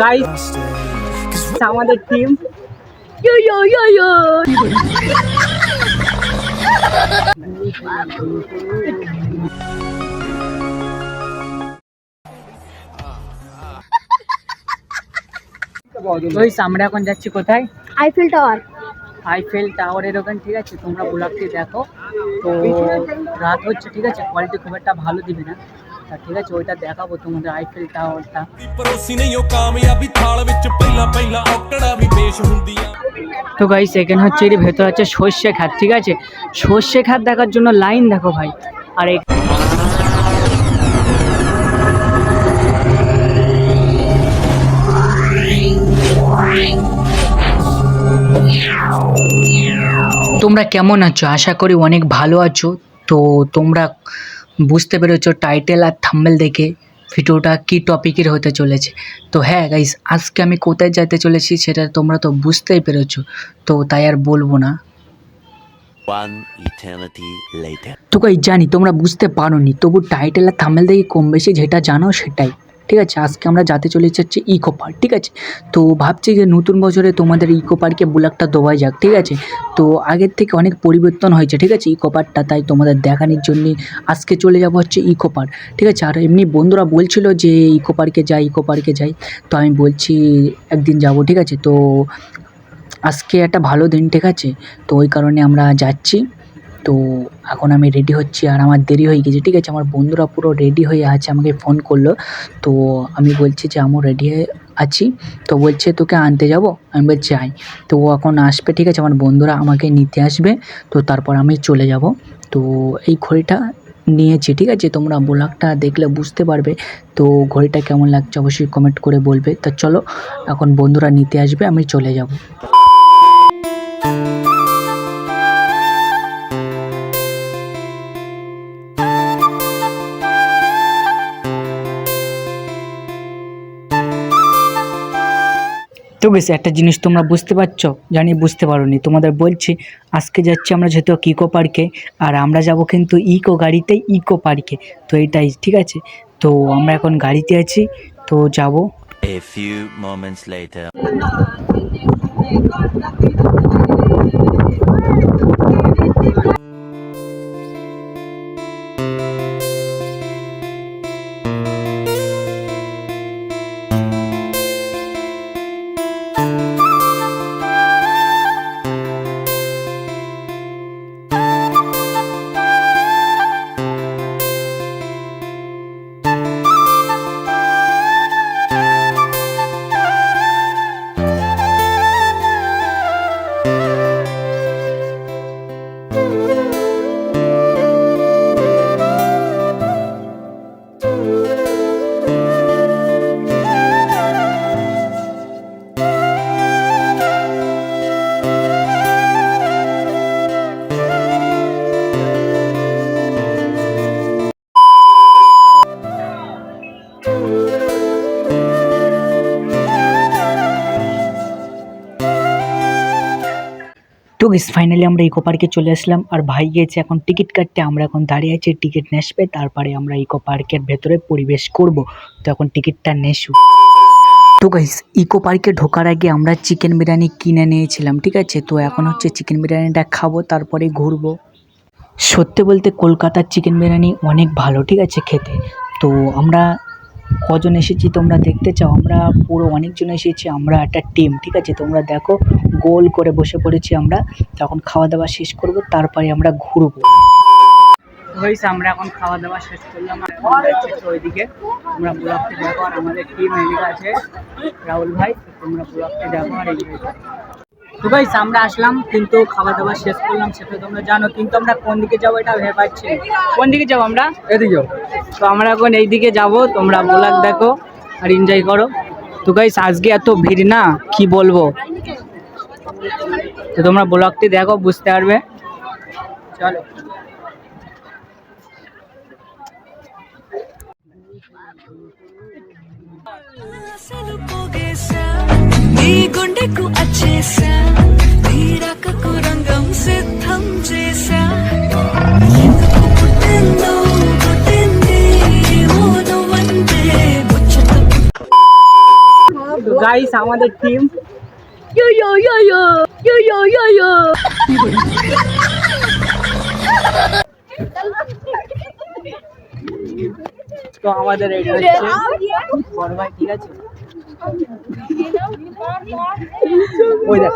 Guys আমাদের team Yo yo yo yo. Guys আমরা এখন যাচ্ছি কোথায় Eiffel Tower. আইফেল টাওয়ারের ওখানে ঠিক আছে তোমরা ব্লগটি দেখো তো রাত হচ্ছে ঠিক আছে কোয়ালিটি খুব একটা ভালো দিবে না তা ঠিক আছে ওইটা দেখাবো তোমাদের ਆਈਫਲ টাওয়ারটা ਪਰੋਸੀ ਨਹੀਂ ਉਹ ਕਾਮਯਾਬੀ ਥਾਲ ਵਿੱਚ ਪਹਿਲਾਂ ਪਹਿਲਾਂ ਔਕੜਾ ਵੀ ਪੇਸ਼ ਹੁੰਦੀ ਆ তো গাইস এখানে হচ্ছে এর ভেতর আছে সর্ষে খাত ঠিক আছে সর্ষে খাত দেখার জন্য লাইন দেখো ভাই আর এক- তোমরা কেমন আছো আশা করি অনেক ভালো আছো তো তোমরা বুঝতে পেরেছ টাইটেল আর থাম্বেল দেখে ভিডিওটা কী টপিকের হতে চলেছে। তো হ্যাঁ গাইস আজকে আমি কোথায় যেতে চলেছি সেটা তোমরা তো বুঝতেই পেরেছ। তো তাই আর বলব না। তো গাইস জানি তোমরা বুঝতে পারো নি তবু টাইটেল আর থাম্বেল দেখে কম বেশি যেটা জানো সেটাই। ঠিক আছে? আজকে আমরা যাতে চলে হচ্ছে ইকো পার্ক ঠিক আছে? তো ভাবছি যে নতুন বছরে তোমাদের ইকো পার্কে ব্লগটা দেওয়া যাক, ঠিক আছে? তো আগের থেকে অনেক পরিবর্তন হয়েছে, ঠিক আছে? ইকো পার্কটা তাই তোমাদের দেখানোর জন্য আজকে চলে যাব হচ্ছে ইকো পার্ক ঠিক আছে? আর এমনি বন্ধুরা বলছিল যে ইকো পার্কে যাই ইকো পার্কে যাই, তো আমি বলছি একদিন যাব, ঠিক আছে? তো আজকে একটা ভালো দিন, ঠিক আছে? তো ওই কারণে আমরা যাচ্ছি। তো এখন আমি রেডি হচ্ছি আর আমার দেরি হয়ে গেছে, ঠিক আছে? আমার বন্ধুরা পুরো রেডি হয়ে আছে, আমাকে ফোন করল। তো আমি বলছি যে আমি রেডি হয়ে আছি। তো বলছে, তোকে আনতে যাব? আমি বলছি, আয়। তো ও এখন আসবে, ঠিক আছে? আমার বন্ধুরা আমাকে নিতে আসবে। তো তারপর আমি চলে যাব। তো এই ঘড়িটা নিয়েছি, ঠিক আছে? তোমরা ব্লগটা দেখলে বুঝতে পারবে। তো ঘড়িটা কেমন লাগছে অবশ্যই কমেন্ট করে বলবে। তা চলো, এখন বন্ধুরা নিতে আসবে, আমি চলে যাব। তো বেশ একটা জিনিস তোমরা বুঝতে পারছ? জানি বুঝতে পারোনি। তোমাদের বলছি আজকে যাচ্ছি আমরা যেহেতু ইকো পার্কে আর আমরা যাব কিন্তু ইকো গাড়িতে ইকো পার্কে তো এটাই ঠিক আছে? তো আমরা এখন গাড়িতে আছি তো যাব। A few moments later. তো গেস ফাইনালি আমরা ইকো পার্কে চলে আসলাম। আর ভাই গিয়েছে এখন টিকিট কাটতে, আমরা এখন দাঁড়িয়ে আছি টিকিট নেসবে, তারপরে আমরা ইকো পার্কের ভেতরে পরিবেশ করব। তো এখন টিকিটটা নেসু। তো গাইস ইকো পার্কে ঢোকার আগে আমরা চিকেন বিরিয়ানি কিনে নিয়েছিলাম, ঠিক আছে? তো এখন হচ্ছে চিকেন বিরিয়ানিটা খাব, তারপরে ঘুরবো। সত্যি বলতে কলকাতার চিকেন বিরিয়ানি অনেক ভালো, ঠিক আছে, খেতে। তো আমরা কজন এসেছি তোমরা দেখতে চাও? আমরা পুরো অনেকজন এসেছি, আমরা একটা টিম ঠিক আছে? তোমরা দেখো গোল করে বসে পড়েছি আমরা। তখন খাওয়া দাওয়া শেষ করব তারপরে আমরা ঘুরবো। হয়েছে আমরা এখন খাওয়া দাওয়া শেষ করলাম। ওইদিকে। তোমরা ব্লগটি দেখো আর আমাদের টিম এদিকে আছে রাহুল ভাই তোমরা ব্লগটি দেখো আর এদিকে তো গাইস আমরা আসলাম কিন্তু খাওয়া দাওয়া শেষ করলাম সেটা তোমরা জানো। কিন্তু আমরা কোন দিকে যাব এটা ভেবে পাচ্ছি কোন দিকে যাব আমরা? এদিকে তো আমরা এখন এই দিকে যাব তোমরা ব্লগ দেখো আর এনজয় করো। তো গাইস আজকে এত ভিড় না কি বলব? তো তোমরা ব্লগটি দেখো বুঝতে পারবে চলো అసలుపోగేశా నీ గుండెకు అచ్చేసా నీ రకకు రంగం సిద్ధం చేశా ఎందుకు పుట్టిందో పుట్టింది ఓ నువ్వంటే ముచ్చట গাইস আমাদের team Yo yo yo yo. Yo yo yo yo. তো আমাদের এটা হচ্ছে বড় ভাই ঠিক আছে ওই দেখ?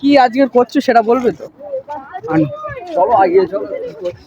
কি আজকে করছ সেটা বলবে তো চলো আগে চলো কি করছ?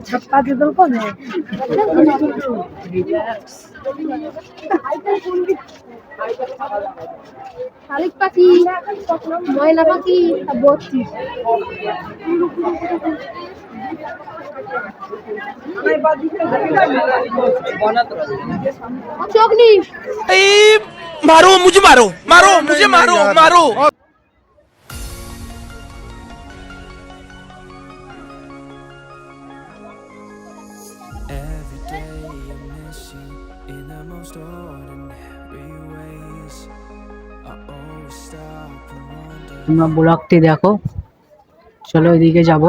छक्का दे दो कौन है রিল্যাক্স শালিক পাখি ময়না পাখি আর বত্রিশ চোখ নিস मारो मुझे मारो मारो मुझे मारो मारो তোমরা ব্লগটি দেখো। চলো ওইদিকে যাব।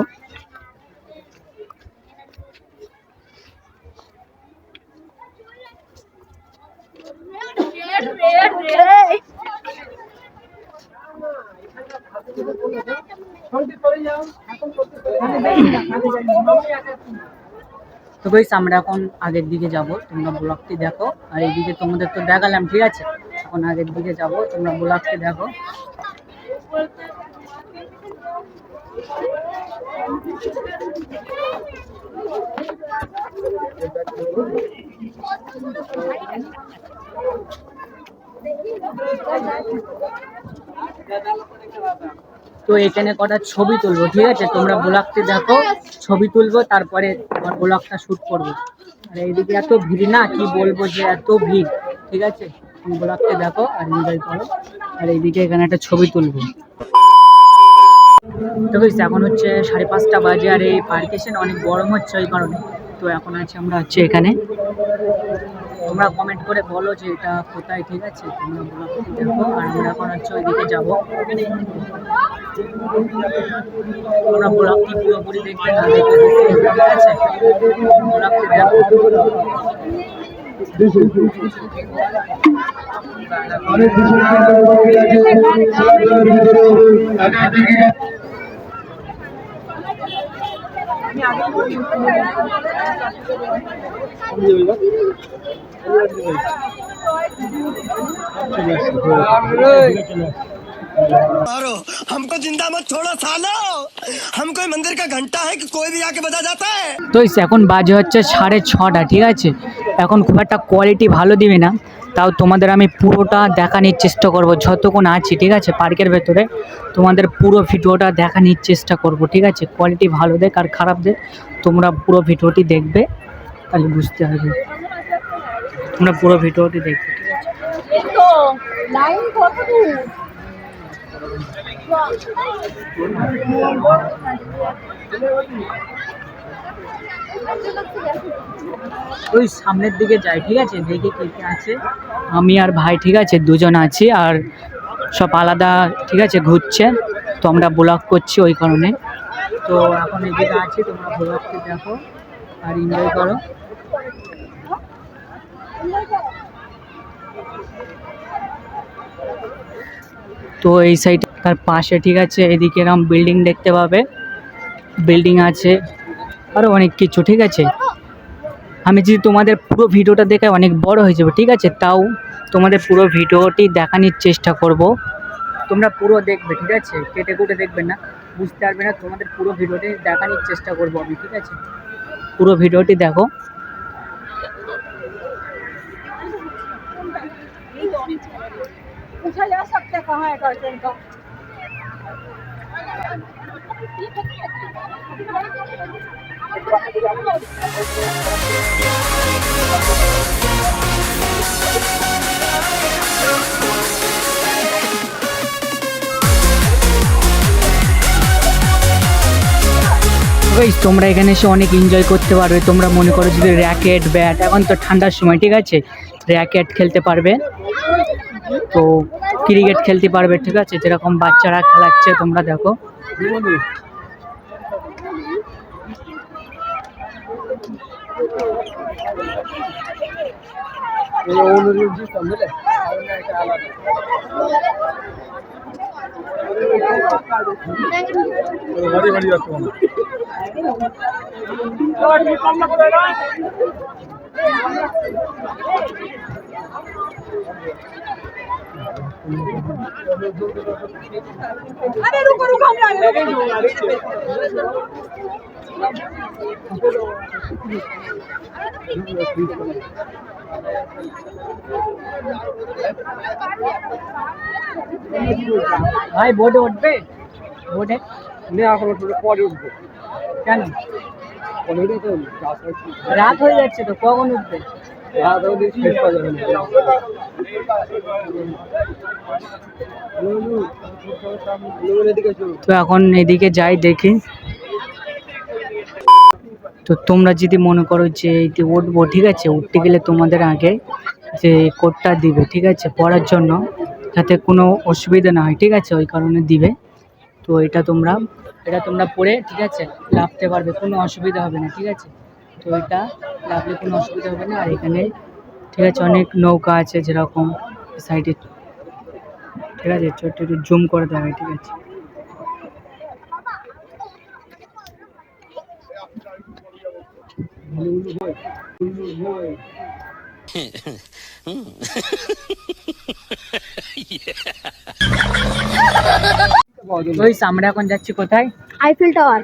তো গাইস আমরা এখন আগের দিকে যাব। তোমরা ব্লগটি দেখো। আর এইদিকে তোমাদের তো দেখালাম, ঠিক আছে? এখন আগের দিকে যাব। তোমরা ব্লগটি দেখো। তো এখানে কটা ছবি তুলবো, ঠিক আছে? তোমরা ব্লগটি দেখো, ছবি তুলবো, তারপরে আমার ব্লগটা শুট করব। আর এইদিকে এত ভিড় না, কি বলব যে এত ভিড়, ঠিক আছে? ব্লগটি দেখো আর এনজয় করো। আর এইদিকে এখানে একটা ছবি তুলবো। তো guys, এখন হচ্ছে সাড়ে পাঁচটা বাজে আর এই পার্কেশন অনেক গরম হচ্ছে ওই কারণে। তো এখন আছে আমরা হচ্ছে এখানে। তোমরা কমেন্ট করে বলো যে এটা কোথায় ঠিক আছে? তোমরা ব্লগটি দেখো। আর আমরা এখন হচ্ছে ওইদিকে যাব। তোমরা পুরোপুরি দেখবে ঠিক আছে? मारो हमको जिंदा मत छोड़ो सालो हम कोई मंदिर का घंटा है कि कोई भी आके बजा जाता है তো এই এখন বাজে হচ্ছে সাড়ে ছটা ঠিক আছে এখন খুব একটা কোয়ালিটি ভালো দিবে না তাও তোমাদের আমি পুরোটা দেখানোর চেষ্টা করব। যতক্ষণ আছি, ঠিক আছে? পার্কের ভেতরে তোমাদের পুরো ভিডিওটা দেখানোর চেষ্টা করব, ঠিক আছে? কোয়ালিটি ভালো দেখ আর খারাপ দেখ, তোমরা পুরো ভিডিওটি দেখবে, তাহলে বুঝতে পারবে। তোমরা পুরো ভিডিওটি দেখবে, ঠিক আছে? ওই সামনের দিকে যাই, ঠিক আছে? দেখি কে কে আছে। আমি আর ভাই, ঠিক আছে? দুজন আছি আর সব আলাদা, ঠিক আছে? ঘুরছে। তো আমরা ব্লগ করছি ওই কারণে। তো এখন এদিকে আছি, তোমরা ব্লগটি দেখো আর এনজয় করো। তো এই সাইড তার পাশে, ঠিক আছে? এদিকে এরকম বিল্ডিং দেখতে পাবে। বিল্ডিং আছে। আরও অনেক কিছু ঠিক আছে আমি যদি তোমাদের পুরো ভিডিওটা দেখে অনেক বড় হয়ে যাবে ঠিক আছে তাও তোমাদের পুরো ভিডিওটি দেখানোর চেষ্টা করব তোমরা পুরো দেখবে ঠিক আছে কেটে কুটে দেখবে না বুঝতে পারবে না তোমাদের পুরো ভিডিওটি দেখানোর চেষ্টা করব আমি ঠিক আছে পুরো ভিডিওটি দেখো पूछा जा सकता है कहाँ है गर्लफ्रेंड का Thank গাইস তোমরা এখানে এসে অনেক এনজয় করতে পারবে। তোমরা মনে করো যদি র্যাকেট ব্যাট এখন তো ঠান্ডার সময়, ঠিক আছে? র্যাকেট খেলতে পারবে। তো ক্রিকেট খেলতে পারবে, ঠিক আছে? যেরকম বাচ্চারা খেলাচ্ছে তোমরা দেখো। অনুরোধ দিতাম বুঝলে ভারী ভারী আসতো না ভাই বোর্ডে উঠবে? বোর্ডে? এখন পরে উঠবো। কেন? রাত হয়ে যাচ্ছে তো কখন উঠবে? তো এখন এদিকে যাই দেখি। তো তোমরা যদি মনে করো যে এতে উঠবো ঠিক আছে, উঠতে গেলে তোমাদের আগে যে কোডটা দিবে, ঠিক আছে পড়ার জন্য, যাতে কোনো অসুবিধা না হয়, ঠিক আছে, ওই কারণে দিবে। তো এটা তোমরা এটা তোমরা পড়ে ঠিক আছে লাভতে পারবে, কোনো অসুবিধা হবে না, ঠিক আছে। তো এটা লাভলে কোনো অসুবিধা হবে না। আর এখানে ঠিক আছে অনেক নৌকা আছে যেরকম সাইডে ঠিক আছে ছোট্ট একটু জুম করে দেওয়া হয় ঠিক আছে। ওই আমরা এখন যাচ্ছি কোথায়? আইফেল টাওয়ার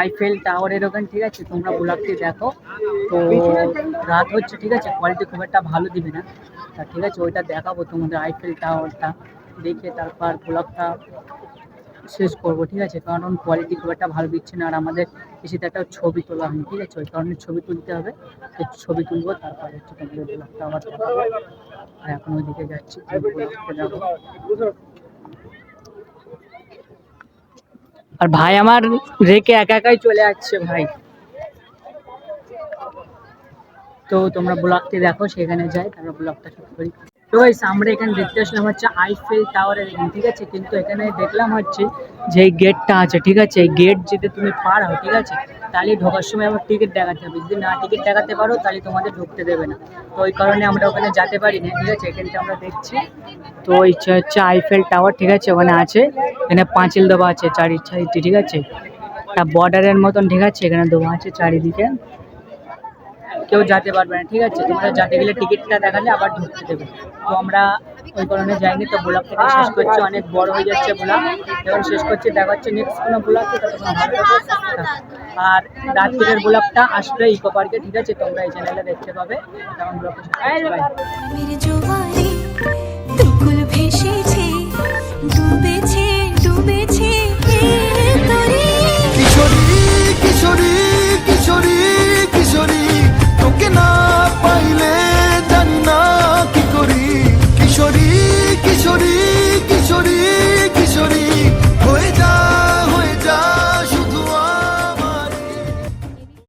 আইফেল টাওয়ারের ওখানে ঠিক আছে? তোমরা ব্লগটি দেখো। তো রাত হচ্ছে, ঠিক আছে? কোয়ালিটি খুব একটা ভালো দিবে না। তা ঠিক আছে, ওইটা দেখাবো তোমাদের আইফেল টাওয়ারটা দেখে তারপর ব্লগটা শেষ করব, ঠিক আছে? কারণ কোয়ালিটি খুব একটা ভালো দিচ্ছে না। আর আমাদের বেশিতে একটা ছবি তোলা হয়নি ঠিক আছে? ওই কারণে ছবি তুলতে হবে। ছবি তুলবো, তারপরে হচ্ছে তোমাদের ব্লগটা আবার আর এখন ওইদিকে যাচ্ছি ব্লগটা যাব আর ভাই আমার রেখে একা একাই চলে যাচ্ছে ভাই। তো তোমরা ব্লগটি দেখো সেখানে যাই তারপর ব্লগটা শুট করি। তো guys, আমরা এখানে দেখতে আসলাম হচ্ছে আইফেল টাওয়ারের এখানে ঠিক আছে? কিন্তু এখানে দেখলাম হচ্ছে যে এই গেটটা আছে ঠিক আছে? এই গেট যদি তুমি পার হও ঠিক আছে? তাহলে ঢোকার সময় আমার টিকিট দেখাতে হবে। যদি না টিকিট দেখাতে পারো তাহলে তোমাদের ঢুকতে দেবে না। তো ওই কারণে আমরা ওখানে যেতে পারি না ঠিক আছে? এখানটা আমরা দেখছি। তো এই হচ্ছে হচ্ছে আইফেল টাওয়ার ঠিক আছে? ওখানে আছে। এখানে পাঁচিল দেওয়া আছে চারি সাইডে ঠিক আছে? বর্ডারের মতন ঠিক আছে? এখানে দেওয়া আছে চারিদিকে। কেউ যেতে পারবে না ঠিক আছে? তোমরা যেতে গেলে টিকিটটা দেখালে আবার ঢুকতে দেবে। তো আমরা ওই কারণে যাইনি তো ব্লগ থেকে শেষ করছি। অনেক বড় হয়ে যাচ্ছে ব্লগ। এখন শেষ করছি দেখা হচ্ছে নেক্সট কোনো ব্লগ। ততক্ষণ ভালো থাকো, সুস্থ থাকো। আর রাত্রির ব্লগটা আসবে ইকো পার্কে ঠিক আছে? তোমরা এই চ্যানেলে দেখতে পাবে। তখন ব্লগটা